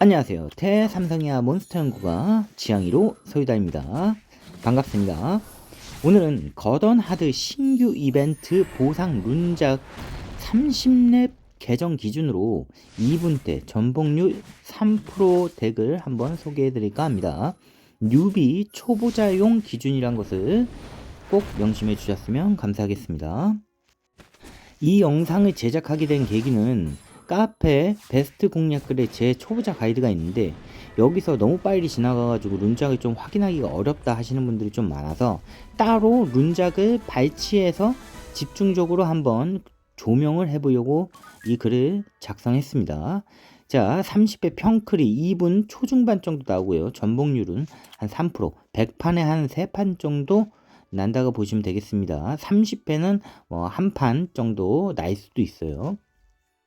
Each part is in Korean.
안녕하세요. 대삼성이야 몬스터 연구가 지향이로 소유다입니다. 반갑습니다. 오늘은 거던 하드 신규 이벤트 보상 룬작 30렙 개정 기준으로 2분 때 전복률 3% 덱을 한번 소개해 드릴까 합니다. 뉴비 초보자용 기준이란 것을 꼭 명심해 주셨으면 감사하겠습니다. 이 영상을 제작하게 된 계기는 카페 베스트 공략글에 제 초보자 가이드가 있는데 여기서 너무 빨리 지나가가지고 룬작을 좀 확인하기가 어렵다 하시는 분들이 좀 많아서 따로 룬작을 발치해서 집중적으로 한번 조명을 해보려고 이 글을 작성했습니다. 자, 30회 평클이 2분 초중반 정도 나오고요. 전복률은 한 3%, 100판에 한 3판 정도 난다고 보시면 되겠습니다. 30회는 뭐 한 판 정도 날 수도 있어요.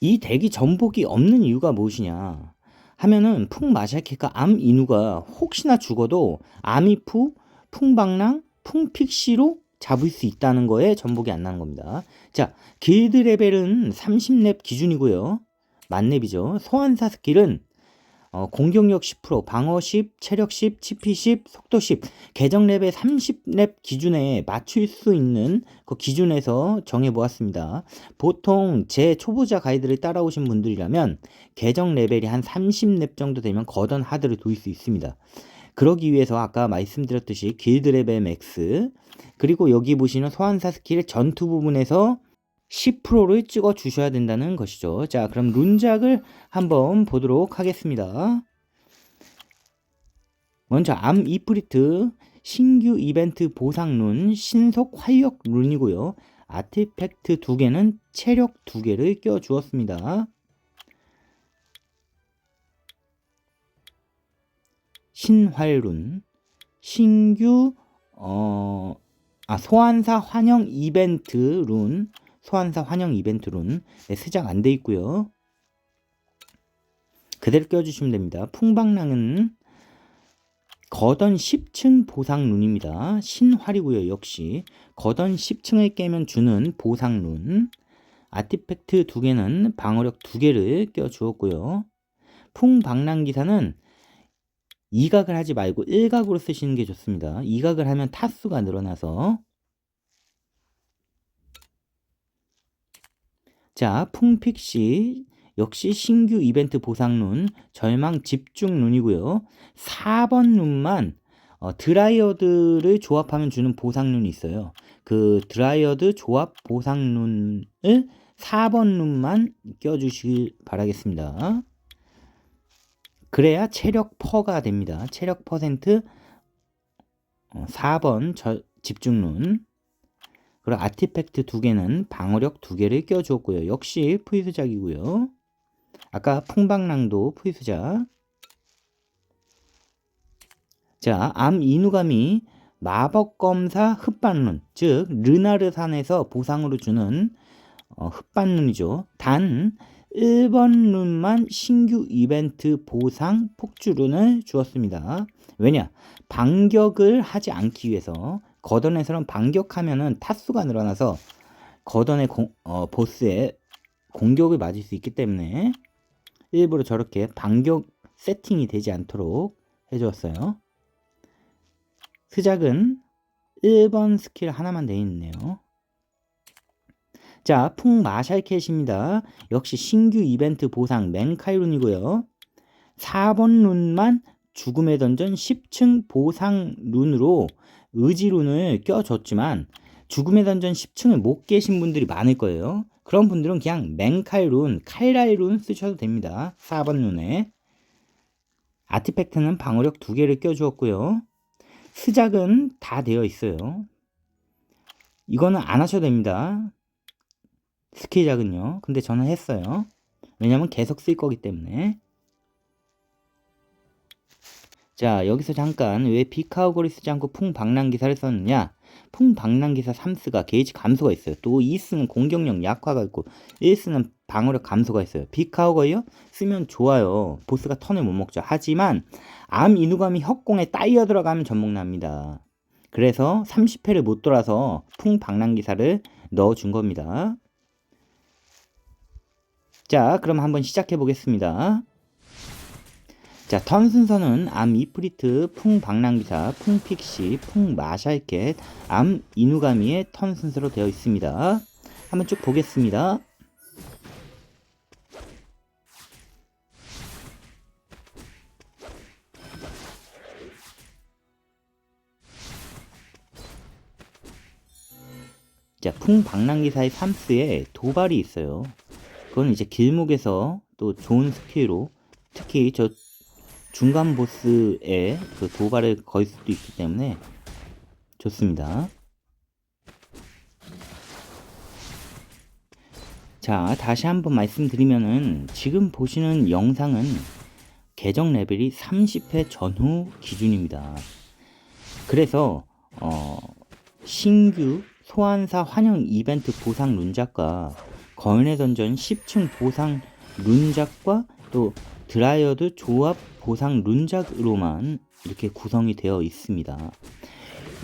이 덱이 전복이 없는 이유가 무엇이냐 하면은 풍마샬케가 암 인우가 혹시나 죽어도 아미푸, 풍방랑, 풍픽시로 잡을 수 있다는 거에 전복이 안 나는 겁니다. 자, 길드 레벨은 30렙 기준이고요. 만렙이죠. 소환사 스킬은 어, 공격력 10%, 방어 10, 체력 10, 치피 10, 속도 10, 계정 랩의 30렙 기준에 맞출 수 있는 그 기준에서 정해 보았습니다. 보통 제 초보자 가이드를 따라오신 분들이라면 계정 레벨이 한 30렙 정도 되면 거던 하드를 돌릴 수 있습니다. 그러기 위해서 아까 말씀드렸듯이 길드 레벨 맥스 그리고 여기 보시는 소환사 스킬의 전투 부분에서 10%를 찍어 주셔야 된다는 것이죠. 자, 그럼 룬작을 한번 보도록 하겠습니다. 먼저 암 이프리트 신규 이벤트 보상 룬 신속 활력 룬이고요. 아티팩트 두 개는 체력 두 개를 껴 주었습니다. 신활룬 신규 어, 아, 소환사 환영 이벤트 룬 소환사 환영 이벤트 룬 네, 스작 안 돼 있고요. 그대로 껴주시면 됩니다. 풍방랑은 거던 10층 보상 룬입니다. 신활이고요. 역시 거던 10층을 깨면 주는 보상 룬. 아티팩트 두 개는 방어력 두 개를 껴 주었고요. 풍방랑 기사는 이각을 하지 말고 일각으로 쓰시는 게 좋습니다. 이각을 하면 타수가 늘어나서 자, 풍픽시 역시 신규 이벤트 보상룬 절망 집중 룬이고요. 4번 룬만 어, 드라이어드를 조합하면 주는 보상룬이 있어요. 그 드라이어드 조합 보상룬을 4번 룬만 껴주시길 바라겠습니다. 그래야 체력 퍼가 됩니다. 체력 퍼센트 4번 어, 저, 집중룬 그리고 아티팩트 두 개는 방어력 두 개를 껴주었고요. 역시 프이스작이고요. 아까 풍방랑도 프이스작. 자, 암 이누감이 마법검사 흑반룬, 즉 르나르산에서 보상으로 주는 어, 흑반룬이죠. 단 1번 룬만 신규 이벤트 보상 폭주룬을 주었습니다. 왜냐? 반격을 하지 않기 위해서 거던에서는 반격하면은 타수가 늘어나서 거던의 공, 어, 보스의 공격을 맞을 수 있기 때문에 일부러 저렇게 반격 세팅이 되지 않도록 해주었어요. 스작은 1번 스킬 하나만 돼 있네요. 자, 풍 마샬캣입니다. 역시 신규 이벤트 보상 맹카이룬이고요. 4번 룬만 죽음의 던전 10층 보상 룬으로 의지룬을 껴줬지만 죽음의 던전 10층을 못 깨신 분들이 많을 거예요. 그런 분들은 그냥 맹칼룬, 칼날룬 쓰셔도 됩니다. 4번 룬에. 아티팩트는 방어력 두 개를 껴주었고요. 스작은 다 되어 있어요. 이거는 안 하셔도 됩니다. 스킬작은요. 근데 저는 했어요. 왜냐면 계속 쓸 거기 때문에. 자 여기서 잠깐 왜 비카우거리 쓰지 않고 풍방랑 기사를 썼느냐? 풍방랑 기사 3스가 게이지 감소가 있어요. 또 2스는 공격력 약화가 있고 1스는 방어력 감소가 있어요. 비카우거리요? 쓰면 좋아요. 보스가 턴을 못 먹죠. 하지만 암 이누감이 협공에 따이어 들어가면 전목납니다. 그래서 30회를 못 돌아서 풍방랑 기사를 넣어준 겁니다. 자 그럼 한번 시작해 보겠습니다 자, 턴 순서는 암 이프리트, 풍 방랑기사, 풍 픽시, 풍 마샬켓, 암 이누가미의 턴 순서로 되어 있습니다. 한번 쭉 보겠습니다. 자, 풍 방랑기사의 3스에 도발이 있어요. 그건 이제 길목에서 또 좋은 스킬로 특히 저 중간 보스의 그 도발을 걸 수도 있기 때문에 좋습니다. 자, 다시 한번 말씀드리면은 지금 보시는 영상은 계정 레벨이 30회 전후 기준입니다. 그래서 어, 신규 소환사 환영 이벤트 보상 룬작과 거인의 던전 10층 보상 룬작과 또 드라이어드 조합 보상 룬작으로만 이렇게 구성이 되어 있습니다.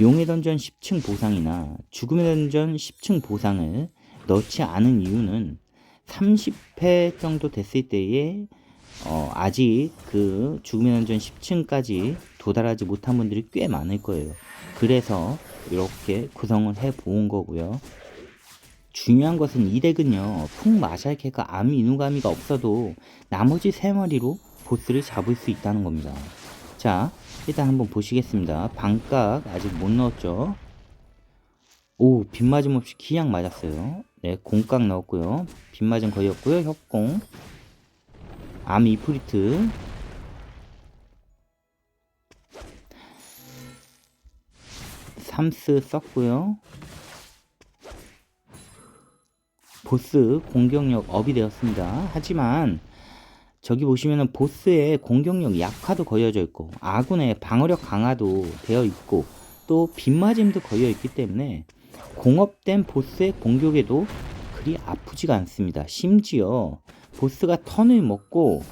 용의 던전 10층 보상이나 죽음의 던전 10층 보상을 넣지 않은 이유는 30회 정도 됐을 때에 어, 아직 그 죽음의 던전 10층까지 도달하지 못한 분들이 꽤 많을 거예요. 그래서 이렇게 구성을 해 본 거고요. 중요한 것은 이 덱은요, 풍마샬캐가 암 이누가미가 없어도 나머지 세 마리로 보스를 잡을 수 있다는 겁니다. 자, 일단 한번 보시겠습니다. 반각 아직 못 넣었죠. 오, 빗맞음 없이 기약 맞았어요. 네, 공각 넣었고요. 빗맞음 거의 없고요. 협공. 암 이프리트. 삼스 썼고요. 보스 공격력 업이 되었습니다. 하지만 저기 보시면은 보스의 공격력 약화도 거여져 있고 아군의 방어력 강화도 되어 있고 또 빗맞음도 거여 있기 때문에 공업된 보스의 공격에도 그리 아프지가 않습니다. 심지어 보스가 턴을 먹고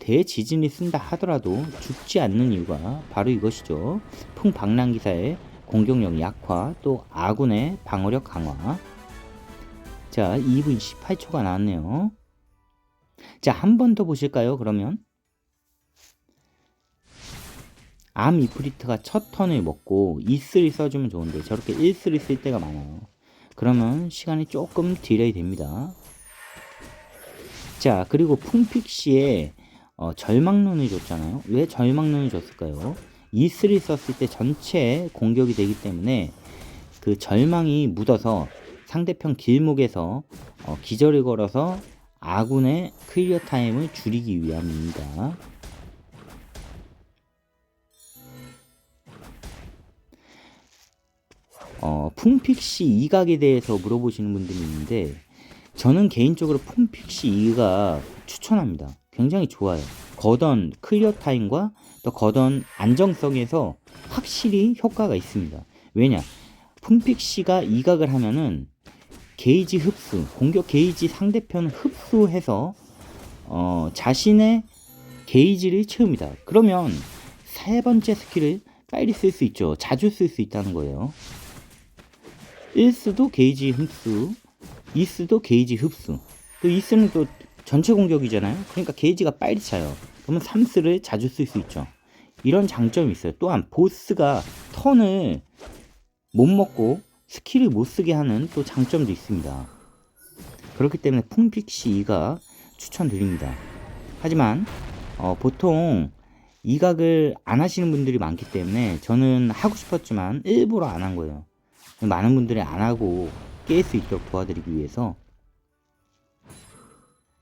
대지진이 쓴다 하더라도 죽지 않는 이유가 바로 이것이죠. 풍방랑기사의 공격력 약화 또 아군의 방어력 강화 자 2분 18초가 나왔네요. 자, 한 번 더 보실까요? 그러면 암 이프리트가 첫 턴을 먹고 E3 써주면 좋은데 저렇게 1, 3 쓸 때가 많아요. 그러면 시간이 조금 딜레이 됩니다. 자, 그리고 풍픽시에 어, 절망론을 줬잖아요. 왜 절망론을 줬을까요? E3 썼을 때 전체 공격이 되기 때문에 그 절망이 묻어서 상대편 길목에서 어, 기절을 걸어서 아군의 클리어 타임을 줄이기 위함입니다. 어, 풍픽시 이각에 대해서 물어보시는 분들이 있는데 저는 개인적으로 풍픽시 이각 추천합니다. 굉장히 좋아요. 거던 클리어 타임과 또 거던 안정성에서 확실히 효과가 있습니다. 왜냐? 풍픽시가 이각을 하면은 게이지 흡수, 공격 게이지 상대편 흡수해서 어, 자신의 게이지를 채웁니다. 그러면 세 번째 스킬을 빨리 쓸 수 있죠. 자주 쓸 수 있다는 거예요. 1스도 게이지 흡수, 2스도 게이지 흡수. 또 2스는 또 전체 공격이잖아요. 그러니까 게이지가 빨리 차요. 그러면 3스를 자주 쓸 수 있죠. 이런 장점이 있어요. 또한 보스가 턴을 못 먹고 스킬을 못 쓰게 하는 또 장점도 있습니다. 그렇기 때문에 풍픽시 2각 추천드립니다. 하지만 어, 보통 이각을 안 하시는 분들이 많기 때문에 저는 하고 싶었지만 일부러 안 한 거예요. 많은 분들이 안 하고 깰 수 있도록 도와드리기 위해서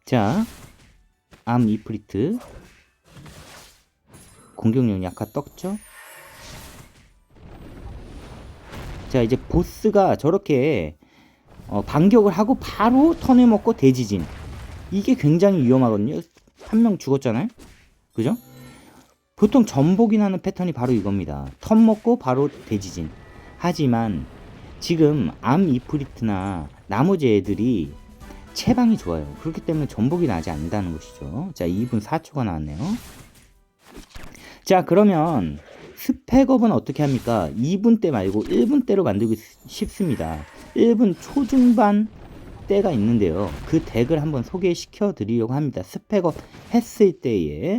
자, 암 이프리트 공격력 약화 떴죠? 자 이제 보스가 저렇게 어, 반격을 하고 바로 턴을 먹고 대지진 이게 굉장히 위험하거든요. 한 명 죽었잖아요. 그죠? 보통 전복이 나는 패턴이 바로 이겁니다. 턴 먹고 바로 대지진 하지만 지금 암 이프리트나 나머지 애들이 체방이 좋아요. 그렇기 때문에 전복이 나지 않는다는 것이죠. 자 2분 4초가 나왔네요. 자 그러면 스펙업은 어떻게 합니까? 2분 대 말고 1분 대로 만들고 싶습니다. 1분 초중반 때가 있는데요. 그 덱을 한번 소개시켜 드리려고 합니다. 스펙업 했을 때에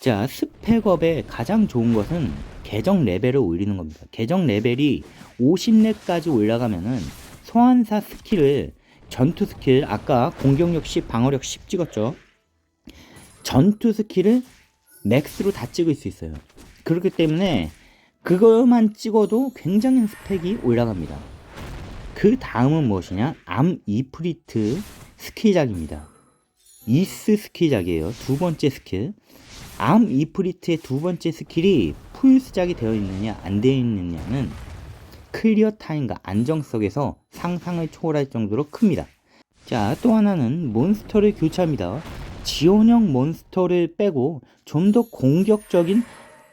자, 스펙업의 가장 좋은 것은 계정 레벨을 올리는 겁니다. 계정 레벨이 50렙까지 올라가면은 소환사 스킬을 전투 스킬 아까 공격력 10, 방어력 10 찍었죠. 전투 스킬을 맥스로 다 찍을 수 있어요. 그렇기 때문에 그것만 찍어도 굉장히 스펙이 올라갑니다. 그 다음은 무엇이냐? 암 이프리트 스킬작입니다. 이스 스킬작이에요. 두 번째 스킬. 암 이프리트의 두 번째 스킬이 풀스작이 되어 있느냐 안 되어 있느냐는 클리어 타임과 안정성에서 상상을 초월할 정도로 큽니다. 자, 또 하나는 몬스터를 교체합니다. 지원형 몬스터를 빼고 좀 더 공격적인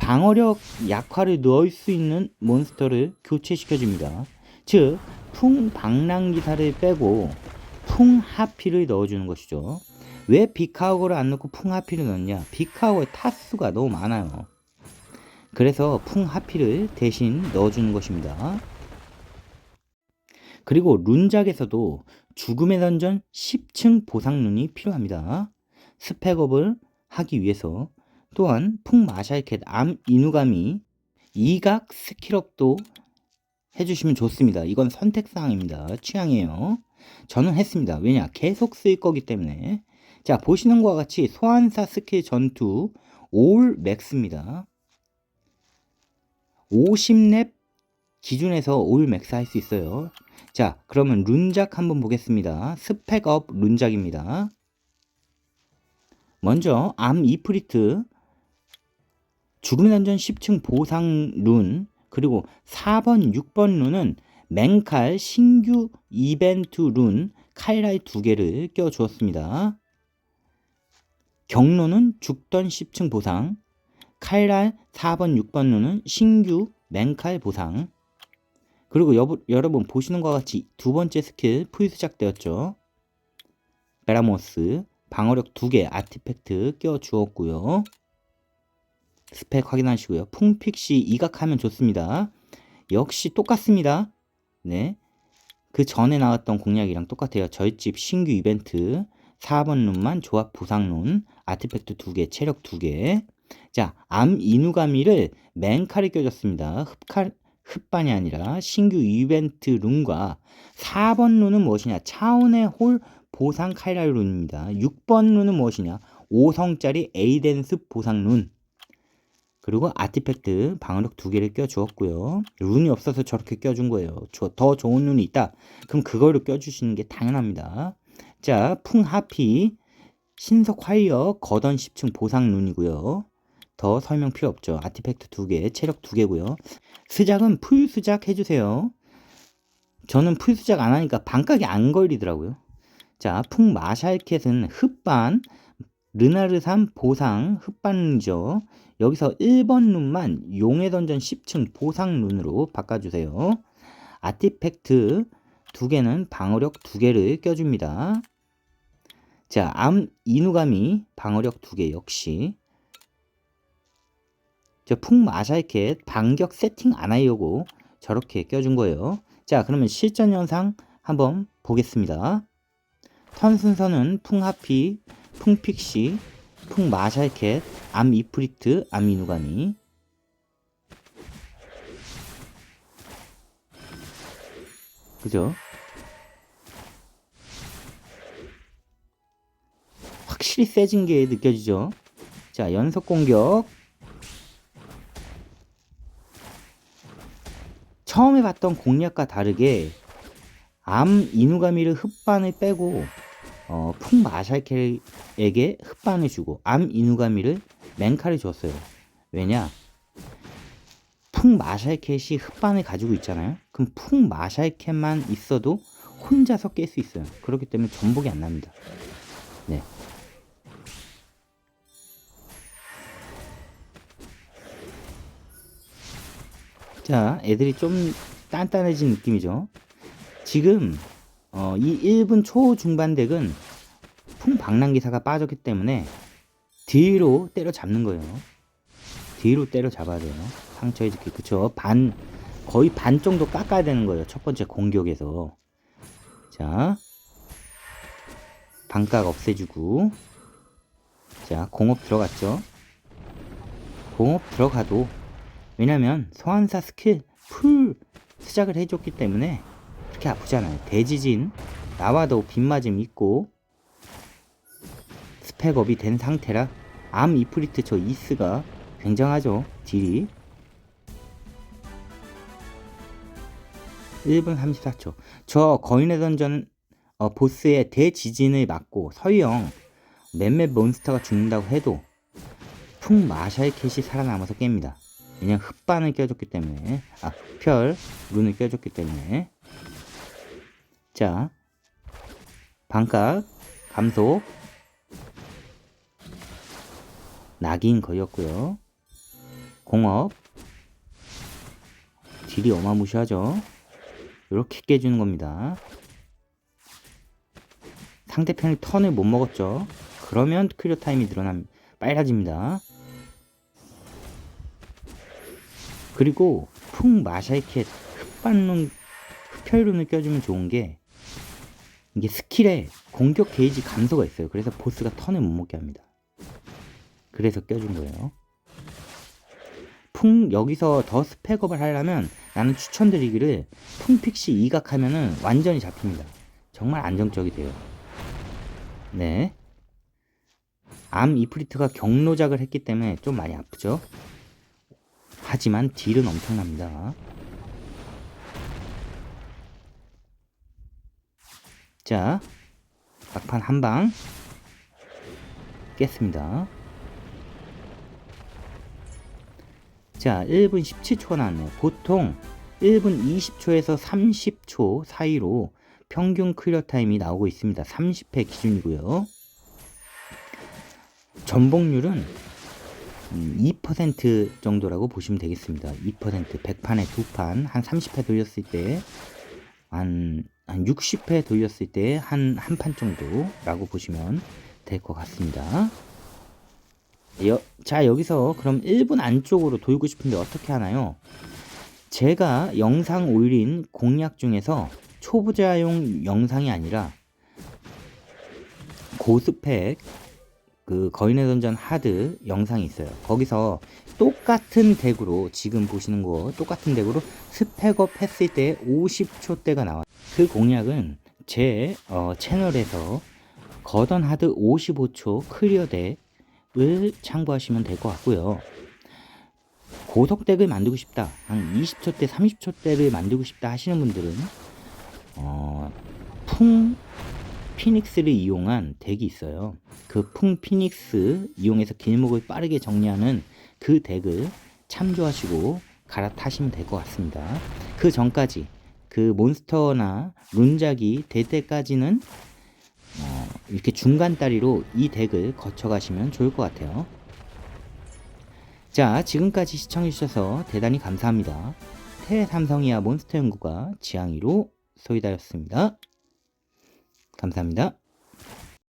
방어력 약화를 넣을 수 있는 몬스터를 교체시켜줍니다. 즉, 풍방랑기사를 빼고 풍하피를 넣어주는 것이죠. 왜 비카오거를 안 넣고 풍하피를 넣냐? 비카오의 타수가 너무 많아요. 그래서 풍하피를 대신 넣어주는 것입니다. 그리고 룬작에서도 죽음의 던전 10층 보상룬이 필요합니다. 스펙업을 하기 위해서 또한 풍마샬캣 암 이누가미 이각 스킬업도 해주시면 좋습니다. 이건 선택사항입니다. 취향이에요. 저는 했습니다. 왜냐? 계속 쓸 거기 때문에. 자, 보시는 것과 같이 소환사 스킬 전투 올 맥스입니다. 50렙 기준에서 올 맥스 할 수 있어요. 자, 그러면 룬작 한번 보겠습니다. 스펙업 룬작입니다. 먼저 암 이프리트 던전 10층 보상 룬 그리고 4번, 6번 룬은 맹칼 신규 이벤트 룬 칼라이 두 개를 껴 주었습니다. 경로는 죽던 10층 보상, 칼날 4번, 6번 룬은 신규 맹칼 보상. 그리고 여부, 여러분 보시는 것과 같이 두 번째 스킬 풀 시작되었죠. 베라모스 방어력 2개 아티팩트 껴 주었고요. 스펙 확인하시고요. 풍픽시 이각하면 좋습니다. 역시 똑같습니다. 네. 그 전에 나왔던 공략이랑 똑같아요. 저희 집 신규 이벤트 4번 룬만 조합 부상룬 아티팩트 2개 체력 2개 자, 암 이누가미를 맨칼에 껴줬습니다. 흡칼 흡반이 아니라 신규 이벤트 룬과 4번 룬은 무엇이냐? 차원의 홀 보상 칼날 룬입니다. 6번 룬은 무엇이냐? 5성짜리 에이덴스 보상 룬. 그리고 아티팩트 방어력 두 개를 껴주었고요. 룬이 없어서 저렇게 껴준 거예요. 더 좋은 룬이 있다. 그럼 그거를 껴주시는 게 당연합니다. 자, 풍하피 신석 화이어 거던 10층 보상 룬이고요. 더 설명 필요 없죠. 아티팩트 두 개, 체력 두 개고요. 스작은 풀 수작 해주세요. 저는 풀 수작 안 하니까 반각이 안 걸리더라고요. 자, 풍마샬캣은 흡반, 르나르산 보상 흡반이죠. 여기서 1번 룬만 용의 던전 10층 보상 룬으로 바꿔주세요. 아티팩트 두 개는 방어력 두 개를 껴줍니다. 자, 암 이누가미 방어력 두 개 역시 저 풍 마샬캣 반격 세팅 안 하려고 저렇게 껴준 거예요. 자, 그러면 실전 영상 한번 보겠습니다. 턴 순서는 풍하피, 풍픽시, 풍마샬캣, 암 이프리트, 암 이누가니 그죠? 확실히 세진 게 느껴지죠? 자, 연속 공격. 처음에 봤던 공략과 다르게 암 이누가미를 흡반을 빼고 어, 풍마샬켈에게 흡반을 주고 암 이누가미를 맹칼을 줬어요. 왜냐? 풍마샬켓이 흡반을 가지고 있잖아요. 그럼 풍마샬켓만 있어도 혼자서 깰 수 있어요. 그렇기 때문에 전복이 안 납니다. 네. 자, 애들이 좀 단단해진 느낌이죠. 지금 어, 이 1분 초중반 덱은 풍방랑기사가 빠졌기 때문에 뒤로 때려잡는 거예요. 뒤로 때려잡아야 돼요. 상처 해지기 그쵸? 반 거의 반 정도 깎아야 되는 거예요. 첫 번째 공격에서 자 반각 없애주고 자 공업 들어갔죠. 공업 들어가도 왜냐면 소환사 스킬 풀 시작을 해줬기 때문에 그렇게 아프잖아요. 대지진 나와도 빗맞음 있고 스펙업이 된 상태라 암 이프리트 저 이스가 굉장하죠. 딜이 1분 34초. 저 거인의 던전 어, 보스의 대지진을 막고 서유형 몇몇 몬스터가 죽는다고 해도 풍 마샬 캣이 살아남아서 깹니다. 왜냐면 흑반을 껴줬기 때문에 아 흑별 룬을 껴줬기 때문에 자 반각 감속 낙인 걸렸고요. 공업 딜이 어마무시하죠. 이렇게 깨주는 겁니다. 상대편이 턴을 못 먹었죠. 그러면 클리어 타임이 늘어남 빨라집니다. 그리고 풍 마샬캣 흑반룬 흑혈룬을 껴주면 좋은 게 이게 스킬에 공격 게이지 감소가 있어요. 그래서 보스가 턴을 못 먹게 합니다. 그래서 껴준 거예요. 풍 여기서 더 스펙업을 하려면 나는 추천드리기를 풍픽시 이각하면은 완전히 잡힙니다. 정말 안정적이 돼요. 네. 암 이프리트가 경로작을 했기 때문에 좀 많이 아프죠. 하지만 딜은 엄청납니다. 자, 막판 한 방 깼습니다. 자, 1분 17초가 나왔네요. 보통 1분 20초에서 30초 사이로 평균 클리어 타임이 나오고 있습니다. 30회 기준이고요. 전복률은 2% 정도라고 보시면 되겠습니다. 2% 100판에 2판 한 30회 돌렸을 때 한, 한 60회 돌렸을 때 한 한 판 정도라고 보시면 될 것 같습니다. 여, 자 여기서 그럼 1분 안쪽으로 돌고 싶은데 어떻게 하나요? 제가 영상 올린 공략 중에서 초보자용 영상이 아니라 고스펙 그 거인의 던전 하드 영상이 있어요. 거기서 똑같은 덱으로 지금 보시는 거 똑같은 덱으로 스펙업 했을 때 50초대가 나와요. 그 공략은 제 어, 채널에서 거던 하드 55초 클리어 덱을 참고하시면 될 것 같고요. 고속 덱을 만들고 싶다. 한 20초 대, 30초 대를 만들고 싶다 하시는 분들은 어, 풍 피닉스를 이용한 덱이 있어요. 그 풍 피닉스 이용해서 길목을 빠르게 정리하는 그 덱을 참조하시고 갈아타시면 될 것 같습니다. 그 전까지 그 몬스터나 룬작이 될 때까지는 어, 이렇게 중간 다리로 이 덱을 거쳐가시면 좋을 것 같아요. 자, 지금까지 시청해주셔서 대단히 감사합니다. 태삼성이야 몬스터 연구가 지향이로 소이다였습니다. 감사합니다.